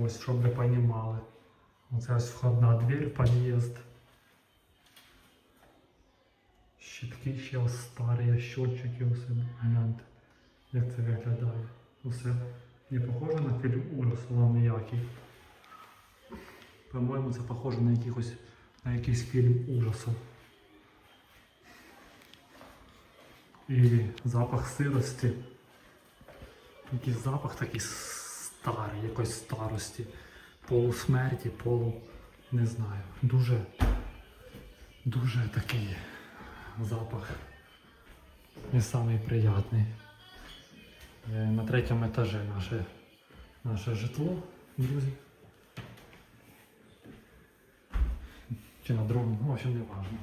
Ось, щоб ви розуміли. Оце ось входна двір, під'їзд. Щитки ще ось старі, щотчики усе. Гляньте, як це виглядає. Усе не похоже на фільм ужасу вам ніякий. По-моєму, це похоже на якихось на якийсь фільм ужасу. І запах сирості. Якийсь запах такий старий, якоїсь старості, полусмерті, полу, не знаю. Дуже, дуже такий запах. Не самий приятний. Е, На третьому етажі наше, наше житло, друзі. Чи на другому, в общем, не важно.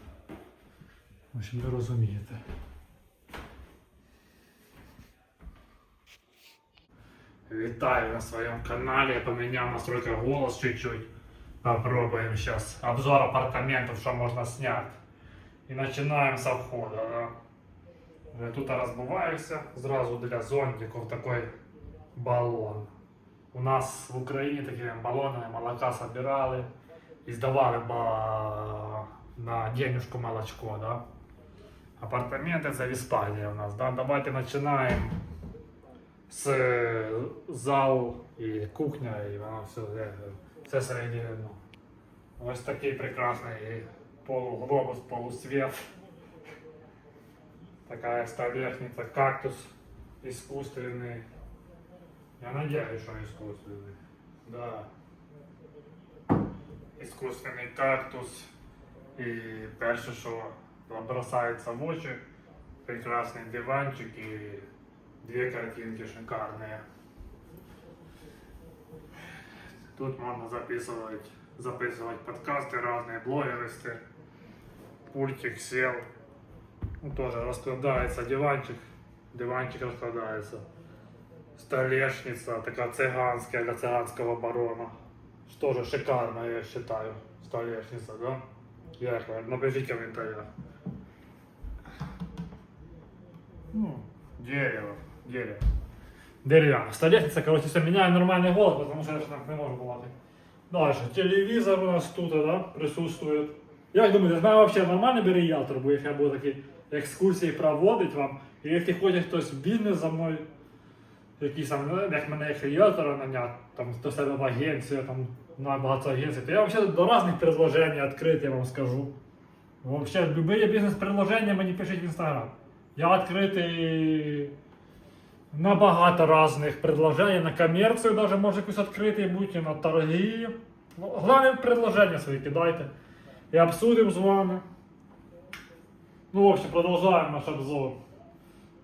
В общем, ви розумієте. Витаю на своем канале. Я поменял настройка голос чуть-чуть. Попробуем сейчас обзор апартаментов, что можно снять. И начинаем со входа. Да? Я тут разбываюся. Сразу для зонтиков такой баллон. У нас в Україні такі балони молока собирали і здавали на денежку молочко. Да? Апартаменти це в у нас. Да? Давайте починаємо з зал і кухня, і воно все, е, все середину. Ось такий прекрасний полуглобус, полусвет. Такая столешница, кактус искусственный. Я надеюсь, что искусственный. Да. Искусственний кактус. І перше, що бросається в очі, прекрасний диванчик і две картинки шикарные. Тут можно записывать, записывать подкасты, разные блогеры. Пультик сел. Ну, тоже раскладается диванчик. Диванчик раскладается. Столешница, такая цыганская для цыганского барона. Что же шикарно, я считаю. Столешница, да? Я напишите в комментариях. Ну, дерево, дерево. Дерев'яна. Столешниця, короче, все, міняє нормальний голос, потому що я ж так не можу балакати. Дальше, телевізор у нас тут, да, присутствує. Як думаєте, з мене взагалі нормальний би бо я буду такі екскурсії проводити вам, і якщо хоче хтось в бізнес за мною, якийсь там, ну, як мене як ріелтора наняти, там до себе в агенцію, там на багато агенцій, то я взагалі до різних предложень відкритий, я вам скажу. Вообще, любые бізнес-предложення мені пишіть в інстаграм. Я відкритий на багато різних предложень, на комерцію даже може якусь відкритий бути, на торги. Головне предложення свої кидайте. І обсудимо з вами. Ну, в общем, продовжуємо наш обзор.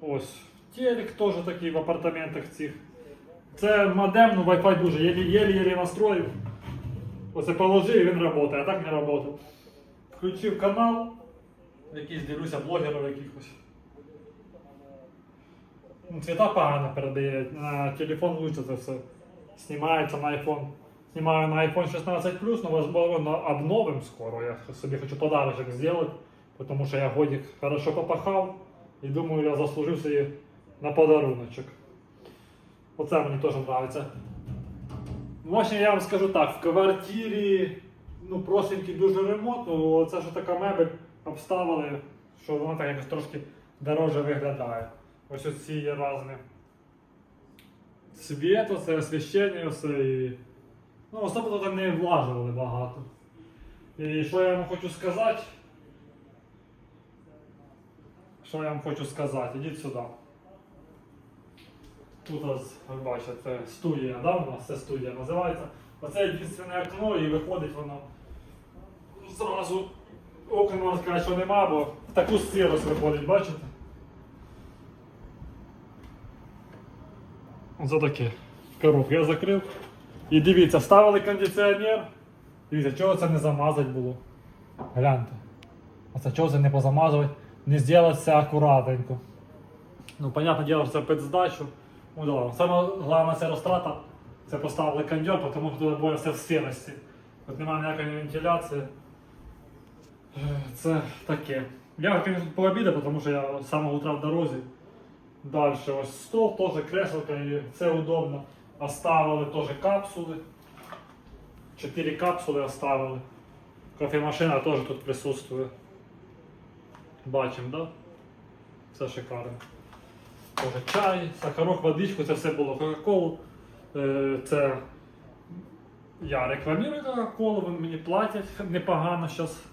Ось. Телек теж такий в апартаментах цих. Це модем, ну Wi-Fi дуже єлі-єлі настроїв. Оце положив і він працює, а так не працює. Включив канал, якийсь дивлюся блогерів якихось. Ну, Цвета погано передає. На телефон лучше це все. Знімається на iPhone. Знімаю на iPhone 16 но возможно обновим скоро. Я собі хочу подарочок зробити, тому що я годик хорошо попахав і думаю, я заслужив собі на подаруночок. Оце мені теж подобається. В общем, я вам скажу так, в квартирі ну, простенький дуже ремонт, ну це ж така мебель обставили, що вона так якось трошки дороже виглядає. Ось ці є різні. Світ, оце освіщення, все і. Ну, особливо там не влажували багато. І що я вам хочу сказати? Що я вам хочу сказати? Ідіть сюди. Тут ось, ви бачите, студія, да, у нас це студія називається. Оце єдине окно і виходить воно зразу окна можна сказати, що нема, бо в таку сирость виходить, бачите? Оце таке. Коробку я закрив. І дивіться, ставили кондиціонер. Дивіться, чого це не замазати було. Гляньте. Оце чого це не позамазувати, не зробити все акуратненько. Ну, понятне діло, що це під здачу. Ну, да. Саме головне це розтрата. Це поставили кондьор, тому що тут все в сірості. Тут немає ніякої вентиляції. Е, Це таке. Я хотів тут тому що я з самого утра в дорозі. Далі ось стол, теж кресло, це удобно. Оставили теж капсули. 4 капсули оставили. Кофемашина теж тут присутствує. Бачимо, да? Все шикарно. Тоже чай, сахарок, водичку, це все було Кока-Колу. Е, Це я рекламую Кока-Колу, вони мені платять непогано зараз.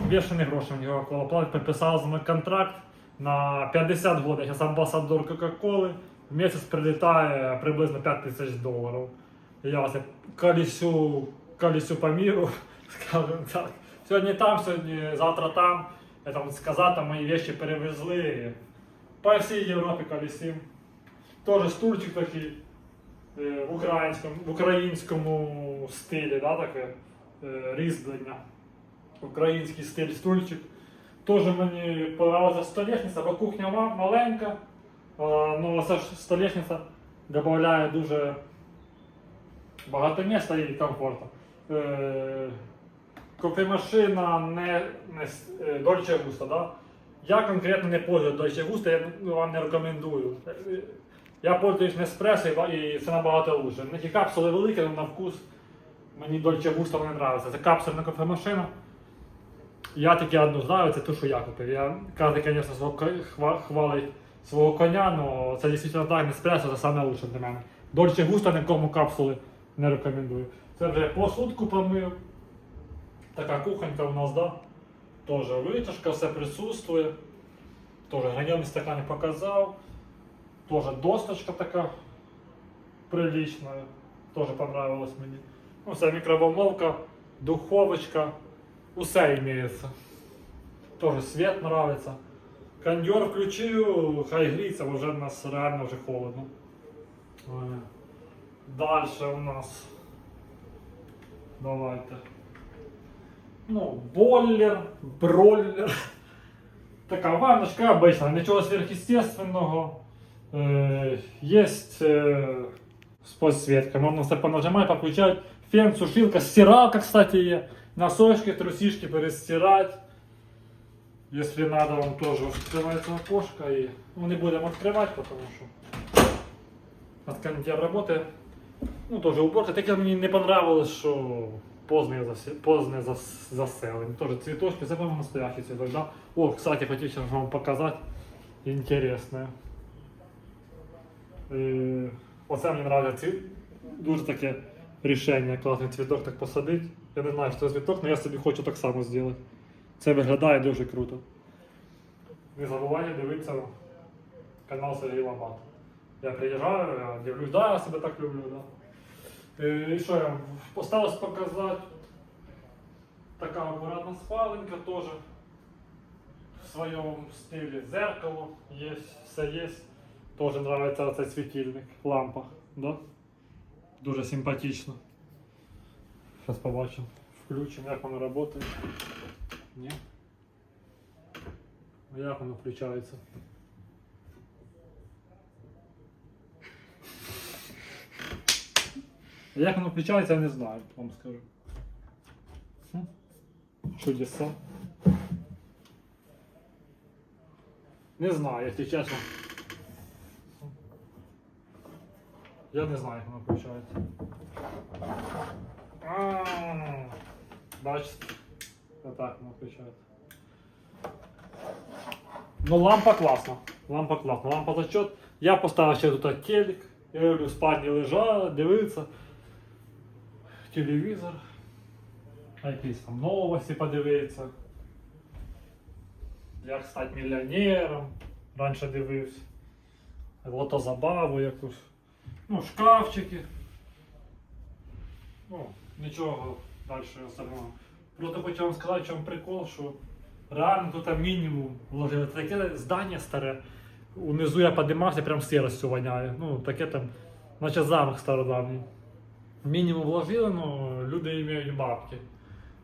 Бешені гроші мені Кока-Кола платить. Підписав з мною контракт на 50 років. Я амбасадор Кока-Коли. В місяць прилітає приблизно 5 тисяч доларів. Я вас колесю, по миру, скажем так. Сьогодні там, сьогодні, завтра там. Я там сказати, там мої речі перевезли. По всій Європі колесим. Теж стульчик такий е, в українському, в українському стилі, да, таке е, різьблення. Український стиль стульчик. Теж мені подобається столешниця, бо кухня маленька, але ця ж столешниця додає дуже багато місця і комфорту. Е, кофемашина не, не е, Dolce Gusto, да? Я конкретно не пользуюсь Dolce Gusto, я ну, вам не рекомендую. Е, Я пользуюсь Nespresso і це набагато лучше. Них капсули великі, але на вкус мені Dolce Gusto не подобається. Це капсульна кофемашина. Я тільки одну знаю, це ту, що я купив. Я кожен, звісно, свого хвалить свого коня, але це дійсно так, Nespresso це саме лучше для мене. Dolce Gusto нікому капсули не рекомендую. Це вже посудку помив. Така кухонька у нас, да? Тоже витяжка, все присутствує. Тоже гранений стакан не показав. Тоже досточка така прилична. Тоже понравилась мені. Ну, це мікроволновка, духовочка. Усе имеется. Тоже свет нравится. Кондер включил, хай гріється, бо вже в нас реально вже холодно. Дальше у нас. Давайте. Ну, бойлер, бройлер. Така ванночка обычная, нічого сверхъестественного. Е, Есть е, подсветка, можно все понажимать, подключать. Фен, сушилка, стиралка, кстати, є. Носочки, трусишки перестирать. Если надо, вам тоже открывается окошко. И... Ну, не будем открывать, потому что от кондитер работает. Ну, тоже уборка. Таке мені не понравилось, що поздне, засе... поздне зас... заселення. Тоже цветочки, це, по-моему, настоящий цветок, да? О, кстати, хотів ще вам показати. Інтересне. Оце мені нравиться. Дуже таке рішення, класний цвіток так посадити. Я не знаю, що це цвіток, але я собі хочу так само зробити. Це виглядає дуже круто. Не забувайте дивитися канал Сергій Ломат. Я приїжджаю, я дивлюсь, да, я себе так люблю, да. Е, І що я осталось показати. Така акуратна спаленка теж в своєму стилі. Зеркало є, все є. Тоже нравится оцей світильник, лампа, да? Дуже симпатично. Зараз побачимо. Включимо, як воно працює. Ні? А Як воно включається? А Як воно включається, я не знаю, вам скажу. Хм. Чудеса. Не знаю, якщо чесно. Я не знаю, як воно включається. А, Бачите? Отак воно включається. Ну, лампа класна. Лампа класна. Лампа зачет. Я поставив ще тут телек. Я люблю в спальні лежати, дивитися. Телевізор. А якісь там новості подивитися. Як стати мільйонером. Раніше дивився. Лотозабаву якусь. Ну, шкафчики. Ну, нічого далі остального. Просто хочу вам сказати, в чому прикол, що реально тут мінімум вложили. Таке здання старе. Унизу я підіймався, прям сиростю воняє. Ну, таке там, наче замок стародавній. Мінімум вложили, ну люди мають бабки.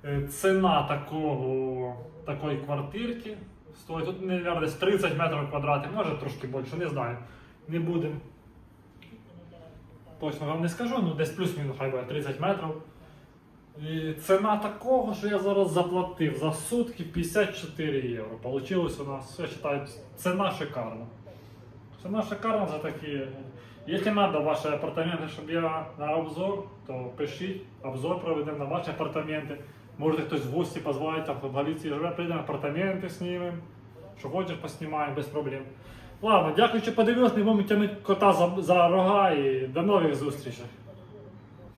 Е, Ціна такого, такої квартирки стоїть тут, мабуть, десь 30 метрів квадратних, може трошки більше, не знаю. Не будемо. Точно вам не скажу, ну десь плюс-мінус хай буде 30 метрів. І ціна такого, що я зараз заплатив за сутки 54 євро. Получилось у нас, я вважаю, ціна шикарна. Ціна шикарна за такі. Якщо треба ваші апартаменти, щоб я на обзор, то пишіть, обзор проведемо на ваші апартаменти. Можете хтось в гості позвати, там в Галиції живе, прийдемо апартаменти знімемо. Що хочеш, поснімаємо без проблем. Ладно, дякую, що подивились, не будемо тягнути кота за, за рога і до нових зустрічей.